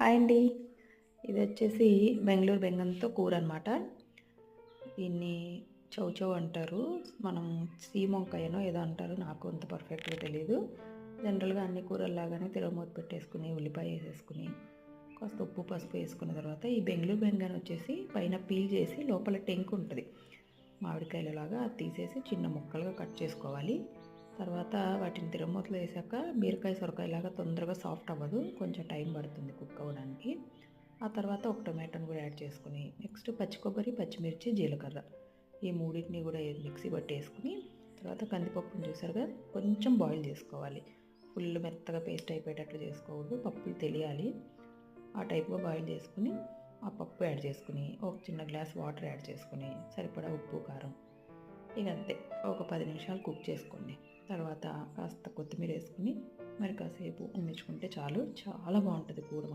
Hi అండి. ఇది వచ్చేసి బెంగళూరు బెంగంతో కూర అనమాట దీన్ని చౌచౌ అంటారు. మనం సీమొంకాయనో ఏదో అంటారు. నాకు అంత పర్ఫెక్ట్గా తెలియదు జనరల్గా అన్ని కూరల్లాగానే తిరగమూత పెట్టేసుకుని ఉల్లిపాయ వేసేసుకుని కాస్త ఉప్పు పసుపు వేసుకున్న తర్వాత ఈ బెంగళూరు బెంగన్ వచ్చేసి పైన పీల్ చేసి లోపల టెంక్ ఉంటుంది. మామిడికాయలలాగా అది తీసేసి చిన్న ముక్కలుగా కట్ చేసుకోవాలి. తర్వాత వాటిని తిరమూతలో వేసాక బీరకాయ సొరకాయలాగా తొందరగా సాఫ్ట్ అవ్వదు. కొంచెం టైం పడుతుంది కుక్ అవ్వడానికి. ఆ తర్వాత ఒక టొమాటోని కూడా యాడ్ చేసుకుని నెక్స్ట్ పచ్చి కొబ్బరి పచ్చిమిర్చి జీలకర్ర ఈ మూడింటిని కూడా మిక్సీ పట్టేసుకుని తర్వాత కందిపప్పును చూసారుగా కొంచెం బాయిల్ చేసుకోవాలి. ఫుల్ మెత్తగా పేస్ట్ అయిపోయేటట్లు చేసుకోకూడదు పప్పులు తెలియాలి. ఆ టైప్గా బాయిల్ చేసుకుని ఆ పప్పు యాడ్ చేసుకుని ఒక చిన్న గ్లాస్ వాటర్ యాడ్ చేసుకుని సరిపడా ఉప్పు కారం ఇక అంతే ఒక పది నిమిషాలు కుక్ చేసుకోండి. తర్వాత కాస్త కొత్తిమీర వేసుకుని మరి కాసేపు ఉండించుకుంటే చాలు. చాలా బాగుంటుంది కూర